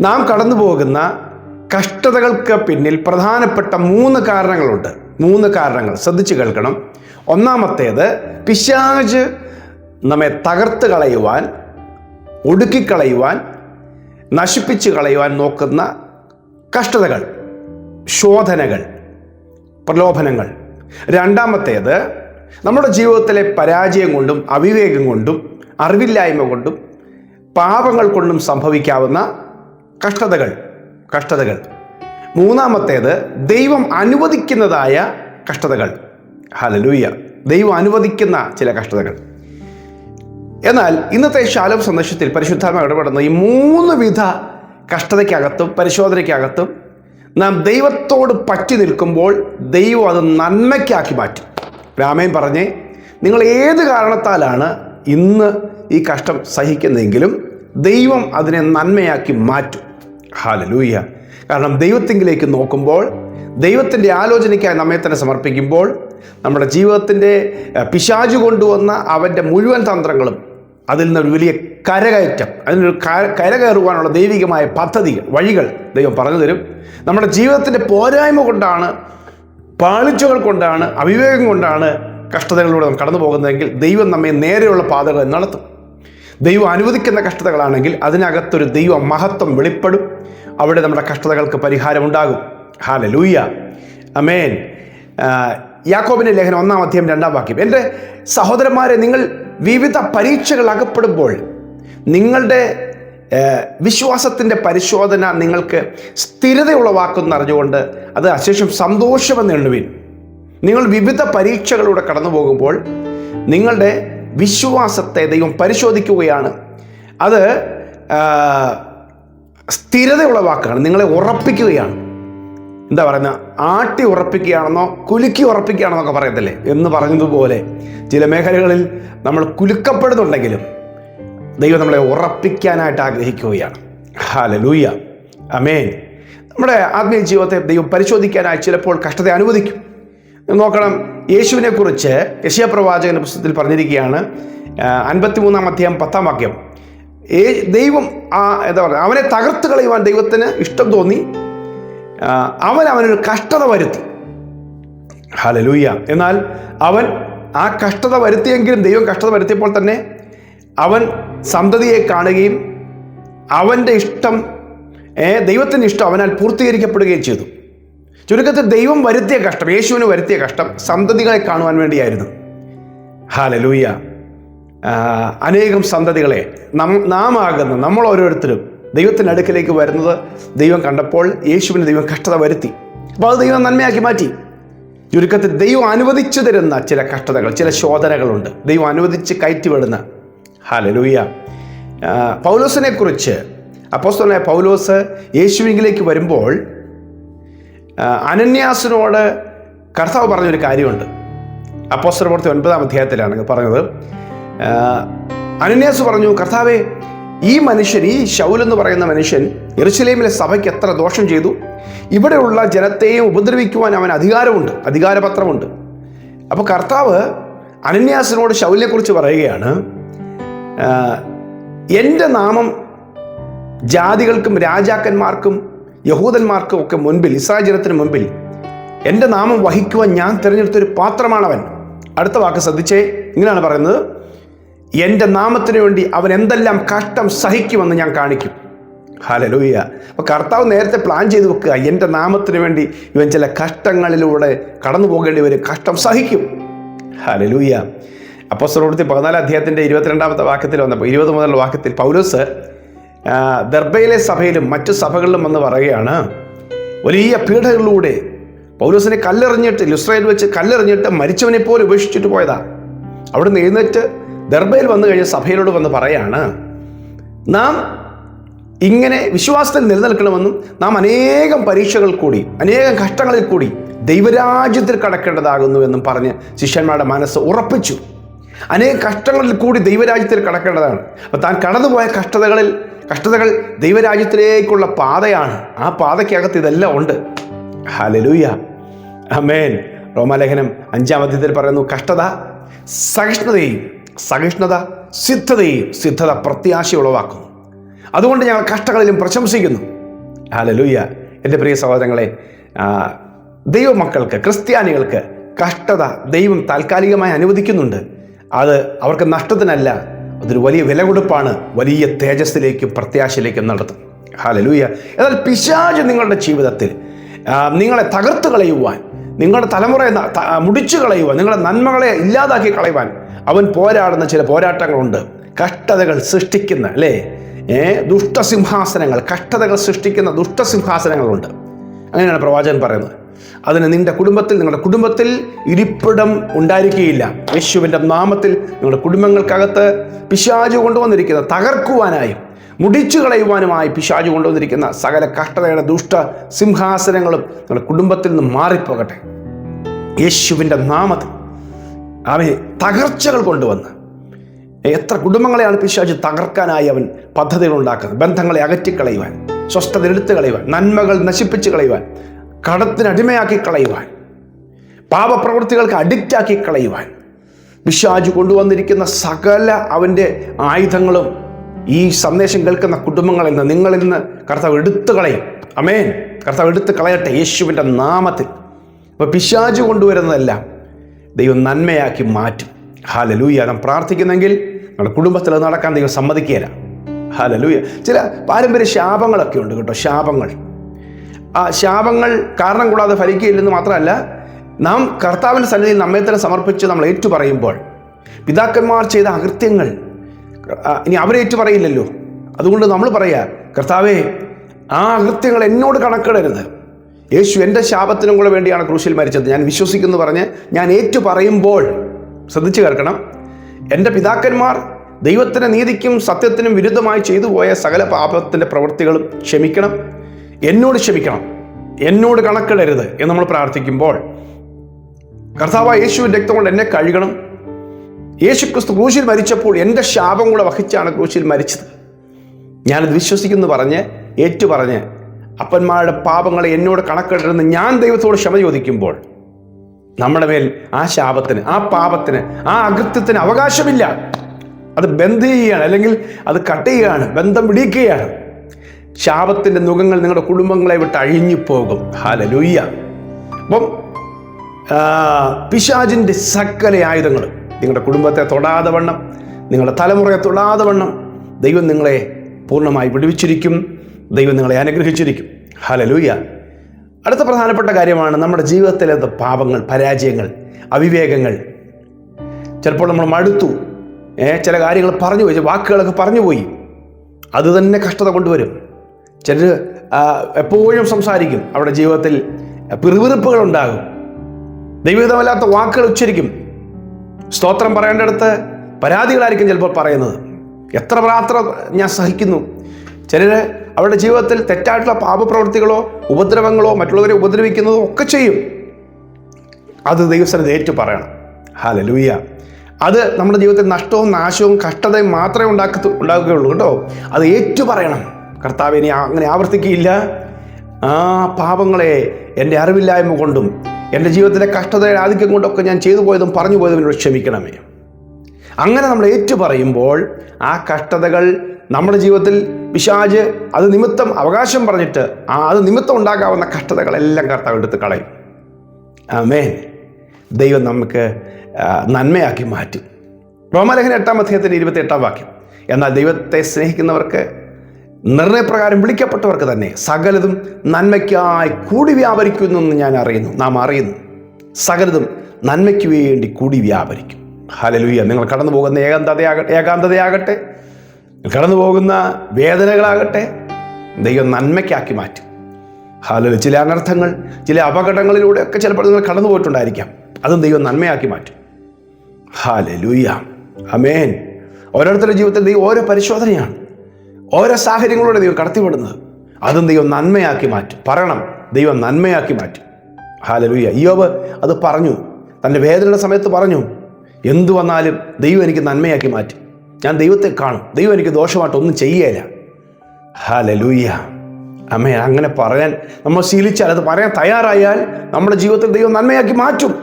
നാം കടന്നു പോകുന്ന കഷ്ടതകൾക്ക് പിന്നിൽ പ്രധാനപ്പെട്ട മൂന്ന് കാരണങ്ങളുണ്ട്. മൂന്ന് കാരണങ്ങൾ. ശ്രദ്ധിച്ചു കേൾക്കണം. ഒന്നാമത്തേത് പിശാജ് നമ്മെ തകർത്ത് കളയുവാൻ ഒടുക്കിക്കളയുവാൻ നശിപ്പിച്ച് കളയുവാൻ നോക്കുന്ന കഷ്ടതകൾ ശോധനകൾ പ്രലോഭനങ്ങൾ. രണ്ടാമത്തേത് നമ്മുടെ ജീവിതത്തിലെ പരാജയം കൊണ്ടും അവിവേകം കൊണ്ടും അറിവില്ലായ്മ കൊണ്ടും പാപങ്ങൾ കൊണ്ടും സംഭവിക്കാവുന്ന കഷ്ടതകൾ കഷ്ടതകൾ. മൂന്നാമത്തേത് ദൈവം അനുവദിക്കുന്നതായ കഷ്ടതകൾ. ഹലലൂയ ദൈവം അനുവദിക്കുന്ന ചില കഷ്ടതകൾ. എന്നാൽ ഇന്നത്തെ ശാലം സന്ദേശത്തിൽ പരിശുദ്ധാത്മ ഇടപെടുന്ന ഈ മൂന്ന് വിധ കഷ്ടതയ്ക്കകത്തും പരിശോധനയ്ക്കകത്തും നാം ദൈവത്തോട് പറ്റി നിൽക്കുമ്പോൾ ദൈവം അത് നന്മയ്ക്കാക്കി മാറ്റും. രാമയൻ പറഞ്ഞേ നിങ്ങൾ ഏത് കാരണത്താലാണ് ഇന്ന് ഈ കഷ്ടം സഹിക്കുന്നതെങ്കിലും ദൈവം അതിനെ നന്മയാക്കി മാറ്റും. ഹാലലൂയ. കാരണം ദൈവത്തിങ്കിലേക്ക് നോക്കുമ്പോൾ ദൈവത്തിന്റെ ആലോചനയ്ക്കായി നമ്മെ തന്നെ സമർപ്പിക്കുമ്പോൾ നമ്മുടെ ജീവിതത്തിന്റെ പിശാചു കൊണ്ടുവന്ന അവന്റെ മുഴുവൻ തന്ത്രങ്ങളും അതിൽ നിന്നൊരു വലിയ കരകയറ്റം അതിനൊരു കര- കരകയറുവാനുള്ള ദൈവികമായ പദ്ധതികൾ വഴികൾ ദൈവം പറഞ്ഞു തരും. നമ്മുടെ ജീവിതത്തിന്റെ പോരായ്മ കൊണ്ടാണ് പാളിച്ചകൾ കൊണ്ടാണ് അവിവേകം കൊണ്ടാണ് കഷ്ടതകളിലൂടെ നാം കടന്നു പോകുന്നതെങ്കിൽ ദൈവം നമ്മെ നേരെയുള്ള പാതകൾ നടത്തും. ദൈവം അനുവദിക്കുന്ന കഷ്ടതകളാണെങ്കിൽ അതിനകത്തൊരു ദൈവ മഹത്വം വെളിപ്പെടും. അവിടെ നമ്മുടെ കഷ്ടതകൾക്ക് പരിഹാരമുണ്ടാകും. ഹാല ലൂയ്യ അമേൻ യാക്കോബിന്റെ ലേഖനം ഒന്നാം അധ്യയം രണ്ടാം വാക്യം. എന്റെ സഹോദരന്മാരെ നിങ്ങൾ വിവിധ പരീക്ഷകൾ അകപ്പെടുമ്പോൾ നിങ്ങളുടെ വിശ്വാസത്തിന്റെ പരിശോധന നിങ്ങൾക്ക് സ്ഥിരതയുളവാക്കുന്ന അറിഞ്ഞുകൊണ്ട് അത് അശേഷം സന്തോഷമെന്ന് എണ്ണുവിൻ. നിങ്ങൾ വിവിധ പരീക്ഷകളിലൂടെ കടന്നു പോകുമ്പോൾ നിങ്ങളുടെ വിശ്വാസത്തെ ദൈവം പരിശോധിക്കുകയാണ്. അത് സ്ഥിരതയുള്ള വാക്കാണ്. നിങ്ങളെ ഉറപ്പിക്കുകയാണ്. എന്താ പറയുന്ന ആട്ടി ഉറപ്പിക്കുകയാണെന്നോ കുലുക്കി ഉറപ്പിക്കുകയാണെന്നൊക്കെ പറയത്തില്ലേ? എന്ന് പറഞ്ഞതുപോലെ ചില മേഖലകളിൽ നമ്മൾ കുലുക്കപ്പെടുന്നുണ്ടെങ്കിലും ദൈവം നമ്മളെ ഉറപ്പിക്കാനായിട്ട് ആഗ്രഹിക്കുകയാണ്. ഹാലലൂയ അമേൻ നമ്മുടെ ആത്മീയ ജീവിതത്തെ ദൈവം പരിശോധിക്കാനായി ചിലപ്പോൾ കഷ്ടത അനുവദിക്കും. നോക്കണം. യേശുവിനെ കുറിച്ച് യശയ പ്രവാചകൻ പുസ്തകത്തിൽ പറഞ്ഞിരിക്കുകയാണ് അൻപത്തിമൂന്നാം അധ്യായം പത്താം വാക്യം. ഏ ദൈവം ആ എന്താ പറയുക അവനെ തകർത്ത് കളയുവാൻ ദൈവത്തിന് ഇഷ്ടം തോന്നി. അവൻ അവനൊരു കഷ്ടത വരുത്തി. ഹലലൂയ എന്നാൽ അവൻ ആ കഷ്ടത വരുത്തിയെങ്കിലും ദൈവം കഷ്ടത വരുത്തിയപ്പോൾ തന്നെ അവൻ സന്തതിയെ കാണുകയും അവന്റെ ഇഷ്ടം ദൈവത്തിന്റെ ഇഷ്ടം അവനാൽ പൂർത്തീകരിക്കപ്പെടുകയും ചെയ്തു. ചുരുക്കത്തിൽ ദൈവം വരുത്തിയ കഷ്ടം യേശുവിന് വരുത്തിയ കഷ്ടം സന്തതികളെ കാണുവാൻ വേണ്ടിയായിരുന്നു. ഹാലലൂയ അനേകം സന്തതികളെ നം നാം ആകുന്ന. നമ്മൾ ഓരോരുത്തരും ദൈവത്തിന്റെ അടുക്കിലേക്ക് വരുന്നത് ദൈവം കണ്ടപ്പോൾ യേശുവിന് ദൈവം കഷ്ടത വരുത്തി. അപ്പോൾ അത് ദൈവം നന്മയാക്കി മാറ്റി. ചുരുക്കത്തിൽ ദൈവം അനുവദിച്ചു തരുന്ന ചില കഷ്ടതകൾ ചില ശോധനകളുണ്ട്. ദൈവം അനുവദിച്ച് കയറ്റിവിടുന്ന. ഹാലലൂയ പൗലോസിനെ കുറിച്ച് അപ്പോസ്തലനായ പൗലോസ് യേശുവിങ്കിലേക്ക് വരുമ്പോൾ അനന്യാസിനോട് കർത്താവ് പറഞ്ഞൊരു കാര്യമുണ്ട്. അപ്പോസ്റ്റർ പ്രവൃത്തി ഒൻപതാം അധ്യായത്തിലാണ് പറഞ്ഞത്. അനന്യാസ് പറഞ്ഞു കർത്താവെ ഈ മനുഷ്യൻ ഈ ശൗൽ എന്ന് പറയുന്ന മനുഷ്യൻ യെറുശലേമിലെ സഭയ്ക്ക് എത്ര ദോഷം ചെയ്തു? ഇവിടെയുള്ള ജനത്തെയും ഉപദ്രവിക്കുവാൻ അവൻ അധികാരമുണ്ട് അധികാരപത്രമുണ്ട്. അപ്പോൾ കർത്താവ് അനന്യാസിനോട് ശൗലിനെക്കുറിച്ച് പറയുകയാണ് എന്റെ നാമം ജാതികൾക്കും രാജാക്കന്മാർക്കും യഹൂദന്മാർക്കും ഒക്കെ മുൻപിൽ ഇസ്രായേൽ ജനത്തിന് മുൻപിൽ എന്റെ നാമം വഹിക്കുവാൻ ഞാൻ തിരഞ്ഞെടുത്തൊരു പാത്രമാണവൻ. അടുത്ത വാക്ക് ശ്രദ്ധിച്ചേ. ഇങ്ങനെയാണ് പറയുന്നത്. എന്റെ നാമത്തിന് വേണ്ടി അവൻ എന്തെല്ലാം കഷ്ടം സഹിക്കുമെന്ന് ഞാൻ കാണിക്കും. ഹാലലൂയ അപ്പോൾ കർത്താവ് നേരത്തെ പ്ലാൻ ചെയ്ത് വെക്കുക എന്റെ നാമത്തിന് വേണ്ടി ഇവൻ ചില കഷ്ടങ്ങളിലൂടെ കടന്നു പോകേണ്ടി വരും കഷ്ടം സഹിക്കും. ഹാലലൂയ അപ്പോസ്തലപ്രവൃത്തി പതിനാലാം അധ്യായത്തിന്റെ ഇരുപത്തിരണ്ടാമത്തെ വാക്യത്തിൽ വന്നപ്പോൾ ഇരുപത് മുതലുള്ള വാക്യത്തിൽ പൗലോസ് ദർബയിലെ സഭയിലും മറ്റു സഭകളിലും വന്ന് പറയുകയാണ് വലിയ പീഡകളിലൂടെ പൗലോസിനെ കല്ലെറിഞ്ഞിട്ട് ലുസ്രയിൽ വെച്ച് കല്ലെറിഞ്ഞിട്ട് മരിച്ചവനെ പോലെ ഉപേക്ഷിച്ചിട്ട് പോയതാ. അവിടുന്ന് എഴുന്നേറ്റ് ദർബയിൽ വന്നു കഴിഞ്ഞ സഭയിലോട് വന്ന് പറയാണ് നാം ഇങ്ങനെ വിശ്വാസത്തിൽ നിലനിൽക്കണമെന്നും നാം അനേകം പരീക്ഷകൾ കൂടി അനേകം കഷ്ടങ്ങളിൽ കൂടി ദൈവരാജ്യത്തിൽ കടക്കേണ്ടതാകുന്നുവെന്നും പറഞ്ഞ് ശിഷ്യന്മാരുടെ മനസ്സ് ഉറപ്പിച്ചു. അനേക കഷ്ടങ്ങളിൽ കൂടി ദൈവരാജ്യത്തിൽ കടക്കേണ്ടതാണ്. അപ്പോൾ താൻ കടന്നുപോയ കഷ്ടതകളിൽ കഷ്ടതകൾ ദൈവരാജ്യത്തിലേക്കുള്ള പാതയാണ്. ആ പാതയ്ക്കകത്ത് ഇതെല്ലാം ഉണ്ട്. ഹലലൂയ അമേൻ റോമാലേഖനം അഞ്ചാം അധ്യയത്തിൽ പറയുന്നു കഷ്ടത സഹിഷ്ണുതയും സഹിഷ്ണുത സിദ്ധതയും സിദ്ധത പ്രത്യാശ ഉളവാക്കുന്നു. അതുകൊണ്ട് ഞങ്ങൾ കഷ്ടങ്ങളിലും പ്രശംസിക്കുന്നു. ഹലലൂയ എന്റെ പ്രിയ സഹോദരങ്ങളെ ദൈവമക്കൾക്ക് ക്രിസ്ത്യാനികൾക്ക് കഷ്ടത ദൈവം താൽക്കാലികമായി അനുവദിക്കുന്നുണ്ട്. അത് അവർക്ക് നഷ്ടത്തിനല്ല അതൊരു വലിയ വില കൊടുപ്പാണ് വലിയ തേജസ്സിലേക്കും പ്രത്യാശയിലേക്കും നടത്തും ഹാലലൂയ എന്നാൽ പിശാജ് നിങ്ങളുടെ ജീവിതത്തിൽ നിങ്ങളെ തകർത്ത് കളയുവാൻ നിങ്ങളുടെ തലമുറയെ മുടിച്ചു കളയുവാൻ നിങ്ങളുടെ നന്മകളെ ഇല്ലാതാക്കി കളയുവാൻ അവൻ പോരാടുന്ന ചില പോരാട്ടങ്ങളുണ്ട്. കഷ്ടതകൾ സൃഷ്ടിക്കുന്ന അല്ലേ? ഏ ദുഷ്ടസിംഹാസനങ്ങൾ കഷ്ടതകൾ സൃഷ്ടിക്കുന്ന ദുഷ്ടസിംഹാസനങ്ങളുണ്ട്. അങ്ങനെയാണ് പ്രവാചകൻ പറയുന്നത്. അതിന് നിന്റെ കുടുംബത്തിൽ നിങ്ങളുടെ കുടുംബത്തിൽ ഇരിപ്പിടം ഉണ്ടായിരിക്കുകയില്ല. യേശുവിന്റെ നാമത്തിൽ നിങ്ങളുടെ കുടുംബങ്ങൾക്കകത്ത് പിശാചു കൊണ്ടുവന്നിരിക്കുന്ന തകർക്കുവാനായും മുടിച്ചു കളയുവാനുമായി പിശാചു കൊണ്ടുവന്നിരിക്കുന്ന സകല കഷ്ടതയുടെ ദുഷ്ട സിംഹാസനങ്ങളും നിങ്ങളുടെ കുടുംബത്തിൽ നിന്ന് മാറിപ്പോകട്ടെ. യേശുവിന്റെ നാമത്തിൽ അവന് തകർച്ചകൾ കൊണ്ടുവന്ന് എത്ര കുടുംബങ്ങളെയാണ് പിശാച് തകർക്കാനായി അവൻ പദ്ധതികൾ ഉണ്ടാക്കുന്നത്? ബന്ധങ്ങളെ അകറ്റിക്കളയുവാൻ സ്വസ്ഥത എടുത്തു കളയുവാൻ നന്മകൾ നശിപ്പിച്ച് കളയുവാൻ കടത്തിന് അടിമയാക്കി കളയുവാൻ പാപപ്രവൃത്തികൾക്ക് അഡിക്റ്റാക്കി കളയുവാൻ പിശാജ് കൊണ്ടുവന്നിരിക്കുന്ന സകല അവന്റെ ആയുധങ്ങളും ഈ സന്ദേശം കേൾക്കുന്ന കുടുംബങ്ങളിൽ നിന്ന് നിങ്ങളിൽ നിന്ന് കർത്താവ് എടുത്തു കളയും. അമേൻ കർത്താവ് എടുത്തു കളയട്ടെ യേശുവിന്റെ നാമത്തിൽ. അപ്പോൾ പിശാജ് കൊണ്ടുവരുന്നതെല്ലാം ദൈവം നന്മയാക്കി മാറ്റും. ഹാലലൂയ നാം പ്രാർത്ഥിക്കുന്നെങ്കിൽ നമ്മുടെ കുടുംബത്തിൽ നടക്കാൻ ദൈവം സമ്മതിക്കുകയില്ല. ഹാലലൂയ ചില പാരമ്പര്യ ശാപങ്ങളൊക്കെ ഉണ്ട് കേട്ടോ. ശാപങ്ങൾ. ആ ശാപങ്ങൾ കാരണം കൂടാതെ ഫലിക്കുകയില്ലെന്ന് മാത്രമല്ല നാം കർത്താവിന്റെ സന്നിധിയിൽ നമ്മെ തന്നെ സമർപ്പിച്ച് നമ്മൾ ഏറ്റു പറയുമ്പോൾ പിതാക്കന്മാർ ചെയ്ത അകൃത്യങ്ങൾ ഇനി അവരെ ഏറ്റു പറയില്ലല്ലോ അതുകൊണ്ട് നമ്മൾ പറയാ കർത്താവേ ആ അകൃത്യങ്ങൾ എന്നോട് കണക്കിടരുത്. യേശു എന്റെ ശാപത്തിനും കൂടെ വേണ്ടിയാണ് ക്രൂശിൽ മരിച്ചത്. ഞാൻ വിശ്വസിക്കുന്നു പറഞ്ഞ് ഞാൻ ഏറ്റു പറയുമ്പോൾ ശ്രദ്ധിച്ചു കേൾക്കണം എന്റെ പിതാക്കന്മാർ ദൈവത്തിന്റെ നീതിക്കും സത്യത്തിനും വിരുദ്ധമായി ചെയ്തു പോയ സകല പാപത്തിന്റെ പ്രവൃത്തികളും ക്ഷമിക്കണം. എന്നോട് ക്ഷമിക്കണം. എന്നോട് കണക്കിടരുത് എന്ന് നമ്മൾ പ്രാർത്ഥിക്കുമ്പോൾ കർത്താവ് യേശുവിന്റെ രക്തം കൊണ്ട് എന്നെ കഴുകണം. യേശു ക്രിസ്തു ക്രൂശിൽ മരിച്ചപ്പോൾ എന്റെ ശാപം കൂടെ വഹിച്ചാണ് ക്രൂശിൽ മരിച്ചത്. ഞാനത് വിശ്വസിക്കുന്നു പറഞ്ഞ് ഏറ്റു പറഞ്ഞ് അപ്പന്മാരുടെ പാപങ്ങളെ എന്നോട് കണക്കിടരുന്ന് ഞാൻ ദൈവത്തോട് ക്ഷമ ചോദിക്കുമ്പോൾ നമ്മുടെ മേൽ ആ ശാപത്തിന് ആ പാപത്തിന് ആ അകൃത്യത്തിന് അവകാശമില്ല. അത് ബന്ധ ചെയ്യുകയാണ് അല്ലെങ്കിൽ അത് കട്ട് ചെയ്യുകയാണ് ബന്ധം പിടിക്കുകയാണ്. ശാപത്തിന്റെ നുഖങ്ങൾ നിങ്ങളുടെ കുടുംബങ്ങളെ വിട്ട് അഴിഞ്ഞു പോകും ഹാലലൂയ്യ അപ്പം പിശാജിന്റെ സകല ആയുധങ്ങൾ നിങ്ങളുടെ കുടുംബത്തെ തൊടാതെ വണ്ണം നിങ്ങളുടെ തലമുറയെ തൊടാതെ വണ്ണം ദൈവം നിങ്ങളെ പൂർണമായി വിടുവിച്ചിരിക്കും ദൈവം നിങ്ങളെ അനുഗ്രഹിച്ചിരിക്കും. ഹലലൂയ അടുത്ത പ്രധാനപ്പെട്ട കാര്യമാണ് നമ്മുടെ ജീവിതത്തിലെ പാപങ്ങൾ പരാജയങ്ങൾ അവിവേകങ്ങൾ. ചിലപ്പോൾ നമ്മൾ മടുത്തു. ചില കാര്യങ്ങൾ പറഞ്ഞു പോയി വാക്കുകളൊക്കെ പറഞ്ഞു പോയി. അത് തന്നെ കഷ്ടത കൊണ്ടുവരും. ചിലർ എപ്പോഴും സംസാരിക്കും. അവരുടെ ജീവിതത്തിൽ പിറുവിറുപ്പുകൾ ഉണ്ടാകും. ദൈവവിധമല്ലാത്ത വാക്കുകൾ ഉച്ചരിക്കും. സ്തോത്രം പറയേണ്ടടുത്ത് പരാതികളായിരിക്കും ചിലപ്പോൾ പറയുന്നത്. എത്ര പ്രാർത്ഥന ഞാൻ സഹിക്കുന്നു. ചിലർ അവരുടെ ജീവിതത്തിൽ തെറ്റായിട്ടുള്ള പാപപ്രവൃത്തികളോ ഉപദ്രവങ്ങളോ മറ്റുള്ളവരെ ഉപദ്രവിക്കുന്നതോ ഒക്കെ ചെയ്യും. അത് ദൈവസ്ഥനത്ത് ഏറ്റു പറയണം. ഹാലലൂയ അത് നമ്മുടെ ജീവിതത്തിൽ നഷ്ടവും നാശവും കഷ്ടതയും മാത്രമേ ഉണ്ടാക്കത്തു ഉണ്ടാക്കുകയുള്ളൂ കേട്ടോ. അത് ഏറ്റു പറയണം. കർത്താവ് ഇനി അങ്ങനെ ആവർത്തിക്കുകയില്ല. ആ പാപങ്ങളെ എന്റെ അറിവില്ലായ്മ കൊണ്ടും എന്റെ ജീവിതത്തിലെ കഷ്ടതയുടെ ആധിക്യം കൊണ്ടൊക്കെ ഞാൻ ചെയ്തു പോയതും പറഞ്ഞു പോയതും എന്നോട് ക്ഷമിക്കണമേ. അങ്ങനെ നമ്മൾ ഏറ്റു പറയുമ്പോൾ ആ കഷ്ടതകൾ നമ്മുടെ ജീവിതത്തിൽ പിശാജ് അത് നിമിത്തം അവകാശം പറഞ്ഞിട്ട് ആ അത് നിമിത്തം ഉണ്ടാകാവുന്ന കഷ്ടതകളെല്ലാം കർത്താവ് എടുത്ത് കളയും. ആമേൻ. ദൈവം നമുക്ക് നന്മയാക്കി മാറ്റും. റോമലേഖന എട്ടാം അധ്യായത്തിന്റെ ഇരുപത്തി എട്ടാം വാക്യം. എന്നാൽ ദൈവത്തെ സ്നേഹിക്കുന്നവർക്ക് നിർണയപ്രകാരം വിളിക്കപ്പെട്ടവർക്ക് തന്നെ സകലതും നന്മയ്ക്കായി കൂടി വ്യാപരിക്കുന്നു എന്ന് ഞാൻ അറിയുന്നു. നാം അറിയുന്നു. സകലതും നന്മയ്ക്ക് വേണ്ടി കൂടി വ്യാപരിക്കും. ഹലലുയ്യ നിങ്ങൾ കടന്നു പോകുന്ന ഏകാന്തതയാകട്ടെ ഏകാന്തതയാകട്ടെ. കടന്നു പോകുന്ന വേദനകളാകട്ടെ. ദൈവം നന്മയ്ക്കാക്കി മാറ്റും. ഹലലു ചില അനർത്ഥങ്ങൾ ചില അപകടങ്ങളിലൂടെയൊക്കെ ചിലപ്പോൾ നിങ്ങൾ കടന്നു പോയിട്ടുണ്ടായിരിക്കാം അതും ദൈവം നന്മയാക്കി മാറ്റും. ഹാലലൂയ അമേൻ ഓരോരുത്തരുടെ ജീവിതത്തിൽ ദൈവം ഓരോ പരിശോധനയാണ്. ഓരോ സാഹചര്യങ്ങളിലൂടെ ദൈവം കടത്തിവിടുന്നത്. അതും ദൈവം നന്മയാക്കി മാറ്റും. പറയണം ദൈവം നന്മയാക്കി മാറ്റും. ഹാലലൂയ ഇയോബ് അത് പറഞ്ഞു. തന്റെ വേദനയുടെ സമയത്ത് പറഞ്ഞു എന്തു വന്നാലും ദൈവം എനിക്ക് നന്മയാക്കി മാറ്റും. ഞാൻ ദൈവത്തെ കാണും. ദൈവം എനിക്ക് ദോഷമായിട്ട് ഒന്നും ചെയ്യേല. ഹാലലൂയ അമ്മ അങ്ങനെ പറയാൻ നമ്മൾ ശീലിച്ചാൽ അത് പറയാൻ തയ്യാറായാൽ നമ്മുടെ ജീവിതത്തിൽ ദൈവം നന്മയാക്കി മാറ്റും.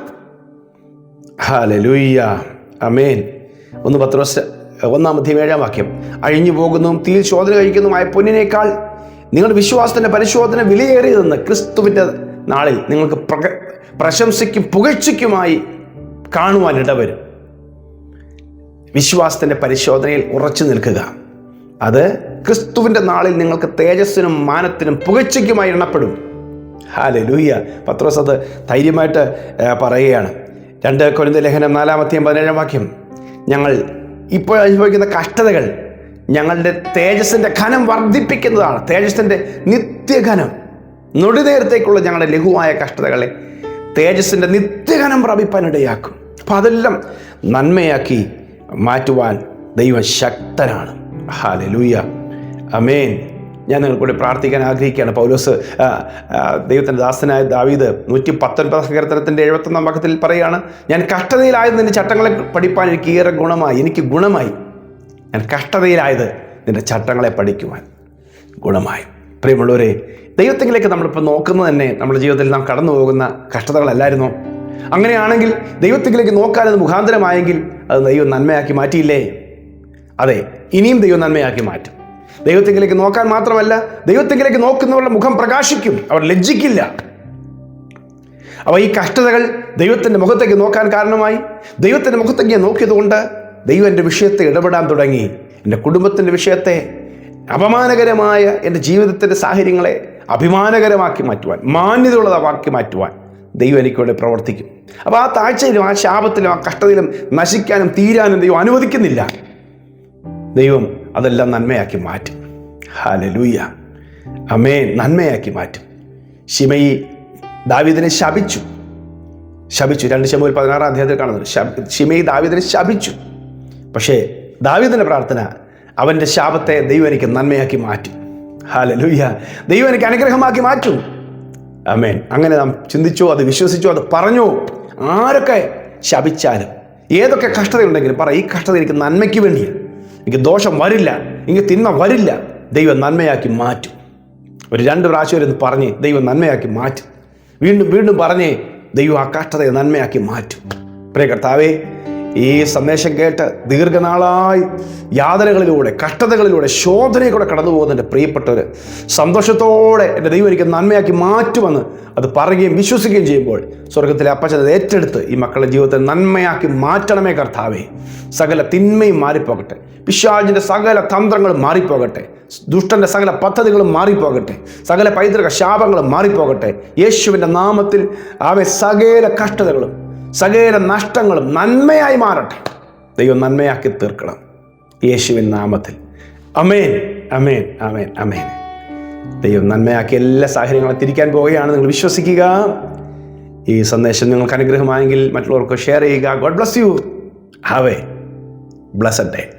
ഹാലലൂയ്യ അമേൻ ഒന്ന് പത്ത് വർഷ ഒന്നാമത്തെ ഏഴാം വാക്യം. അഴിഞ്ഞു പോകുന്നതും തീയിൽ ശോധന കഴിക്കുന്നതുമായ പൊന്നിനേക്കാൾ നിങ്ങളുടെ വിശ്വാസത്തിന്റെ പരിശോധന വിലയേറിയതെന്ന് ക്രിസ്തുവിന്റെ നാളിൽ നിങ്ങൾക്ക് പ്രക പ്രശംസയ്ക്കും പുകഴ്ചയ്ക്കുമായി കാണുവാൻ ഇടവരും വിശ്വാസത്തിന്റെ പരിശോധനയിൽ ഉറച്ചു നിൽക്കുക. അത് ക്രിസ്തുവിന്റെ നാളിൽ നിങ്ങൾക്ക് തേജസ്സിനും മാനത്തിനും പുകഴ്ചയ്ക്കുമായി എണ്ണപ്പെടും. ഹാലെ ലൂഹ്യ പത്രോസ് അത് ധൈര്യമായിട്ട് പറയുകയാണ്. രണ്ട് കൊരിന്ത ലേഖനം നാലാമത്തെയും പതിനേഴാം വാക്യം. ഞങ്ങൾ ഇപ്പോൾ അനുഭവിക്കുന്ന കഷ്ടതകൾ ഞങ്ങളുടെ തേജസ്സിന്റെ ഘനം വർദ്ധിപ്പിക്കുന്നതാണ്. തേജസ്സിന്റെ നിത്യഘനം. നൊടി നേരത്തേക്കുള്ള ഞങ്ങളുടെ ലഘുവായ കഷ്ടതകളെ തേജസ്സിന്റെ നിത്യഘനം പ്രാപിപ്പാനിടയാക്കും. അപ്പം അതെല്ലാം നന്മയാക്കി മാറ്റുവാൻ ദൈവം ശക്തനാണ് ഹാലെ ലൂയ്യ അമേൻ ഞാൻ നിങ്ങൾ കൂടി പ്രാർത്ഥിക്കാൻ ആഗ്രഹിക്കുകയാണ്. പൗലോസ് ദൈവത്തിന്റെ ദാസനായ ദാവീദ് നൂറ്റി പത്തൊൻപത് സങ്കീർത്തനത്തിന്റെ എഴുപത്തൊന്നാം പക്കത്തിൽ പറയുകയാണ് ഞാൻ കഷ്ടതയിലായത് നിന്റെ ചട്ടങ്ങളെ പഠിപ്പാൻ എനിക്ക് ഏറെ ഗുണമായി. എനിക്ക് ഗുണമായി. ഞാൻ കഷ്ടതയിലായത് നിന്റെ ചട്ടങ്ങളെ പഠിക്കുവാൻ ഗുണമായി. പ്രിയമുള്ളവരെ ദൈവത്തിലേക്ക് നമ്മളിപ്പോൾ നോക്കുന്നത് തന്നെ നമ്മുടെ ജീവിതത്തിൽ നാം കടന്നു പോകുന്ന കഷ്ടതകളല്ലായിരുന്നോ? അങ്ങനെയാണെങ്കിൽ ദൈവത്തിലേക്ക് നോക്കാൻ അത് മുഖാന്തരമായെങ്കിൽ അത് ദൈവം നന്മയാക്കി മാറ്റിയില്ലേ? അതെ ഇനിയും ദൈവം നന്മയാക്കി മാറ്റും. ദൈവത്തിലേക്ക് നോക്കാൻ മാത്രമല്ല ദൈവത്തിങ്കിലേക്ക് നോക്കുന്നവരുടെ മുഖം പ്രകാശിക്കും. അവർ ലജ്ജിക്കില്ല. അപ്പോൾ ഈ കഷ്ടതകൾ ദൈവത്തിന്റെ മുഖത്തേക്ക് നോക്കാൻ കാരണമായി. ദൈവത്തിന്റെ മുഖത്തേക്ക് നോക്കിയതുകൊണ്ട് ദൈവം എന്റെ വിഷയത്തെ ഇടപെടാൻ തുടങ്ങി. എന്റെ കുടുംബത്തിന്റെ വിഷയത്തെ അപമാനകരമായ എന്റെ ജീവിതത്തിന്റെ സാഹചര്യങ്ങളെ അഭിമാനകരമാക്കി മാറ്റുവാൻ മാന്യതയുള്ളതാക്കി മാറ്റുവാൻ ദൈവം എനിക്ക് വേണ്ടി പ്രവർത്തിക്കും. അപ്പോൾ ആ താഴ്ചയിലും ആ ശാപത്തിലും ആ കഷ്ടതയിലും നശിക്കാനും തീരാനും ദൈവം അനുവദിക്കുന്നില്ല. ദൈവം അതെല്ലാം നന്മയാക്കി മാറ്റും. ഹാലലൂയ അമേ നന്മയാക്കി മാറ്റും. ശിമയി ദാവീദിനെ ശപിച്ചു. ശപിച്ചു. രണ്ട് ശമുവിൽ പതിനാറാം അധ്യായത്തിൽ കാണുന്നത്. ശിമയി ദാവീദിനെ ശപിച്ചു. പക്ഷേ ദാവീദിന്റെ പ്രാർത്ഥന അവന്റെ ശാപത്തെ ദൈവം എനിക്ക് നന്മയാക്കി മാറ്റും. ഹാലലൂയ ദൈവം എനിക്ക് അനുഗ്രഹമാക്കി മാറ്റും. അമേൻ അങ്ങനെ നാം ചിന്തിച്ചോ അത് വിശ്വസിച്ചോ അത് പറഞ്ഞോ. ആരൊക്കെ ശപിച്ചാലും ഏതൊക്കെ കഷ്ടതയുണ്ടെങ്കിലും പറ ഈ കഷ്ടത എനിക്ക് നന്മയ്ക്ക് വേണ്ടിയാണ് എനിക്ക് ദോഷം വരില്ല എനിക്ക് തിന്മ വരില്ല ദൈവം നന്മയാക്കി മാറ്റും. ഒരു രണ്ട് പ്രാവശ്യം ഇരുന്ന് പറഞ്ഞ് ദൈവം നന്മയാക്കി മാറ്റും. വീണ്ടും വീണ്ടും പറഞ്ഞ് ദൈവം ആ കഷ്ടതയെ നന്മയാക്കി മാറ്റും. പ്രിയ കർത്താവേ ഈ സന്ദേശം കേട്ട് ദീർഘനാളായി യാതനകളിലൂടെ കഷ്ടതകളിലൂടെ ശോധനയിലൂടെ കടന്നു പോകുന്ന എന്റെ പ്രിയപ്പെട്ടവർ സന്തോഷത്തോടെ എന്റെ ദൈവം എനിക്ക് നന്മയാക്കി മാറ്റുമെന്ന് അത് പറയുകയും വിശ്വസിക്കുകയും ചെയ്യുമ്പോൾ സ്വർഗത്തിലെ അപ്പച്ചത് ഏറ്റെടുത്ത് ഈ മക്കളുടെ ജീവിതത്തെ നന്മയാക്കി മാറ്റണമേ കർത്താവേ. സകല തിന്മയും മാറിപ്പോകട്ടെ. പിശാജിന്റെ സകല തന്ത്രങ്ങളും മാറിപ്പോകട്ടെ. ദുഷ്ടന്റെ സകല പദ്ധതികളും മാറിപ്പോകട്ടെ. സകല പൈതൃക ശാപങ്ങളും മാറിപ്പോകട്ടെ. യേശുവിന്റെ നാമത്തിൽ അവ സകല കഷ്ടതകളും സകല നഷ്ടങ്ങളും നന്മയായി മാറട്ടെ. ദൈവം നന്മയാക്കി തീർക്കണം. യേശുവിൻ നാമത്തിൽ. അമേൻ അമേൻ അമേൻ അമേൻ ദൈവം നന്മയാക്കി എല്ലാ സാഹചര്യങ്ങളും തിരിക്കാൻ പോവുകയാണ്. നിങ്ങൾ വിശ്വസിക്കുക. ഈ സന്ദേശം നിങ്ങൾക്ക് അനുഗ്രഹമായെങ്കിൽ മറ്റുള്ളവർക്ക് ഷെയർ ചെയ്യുക. God bless you. Have a day.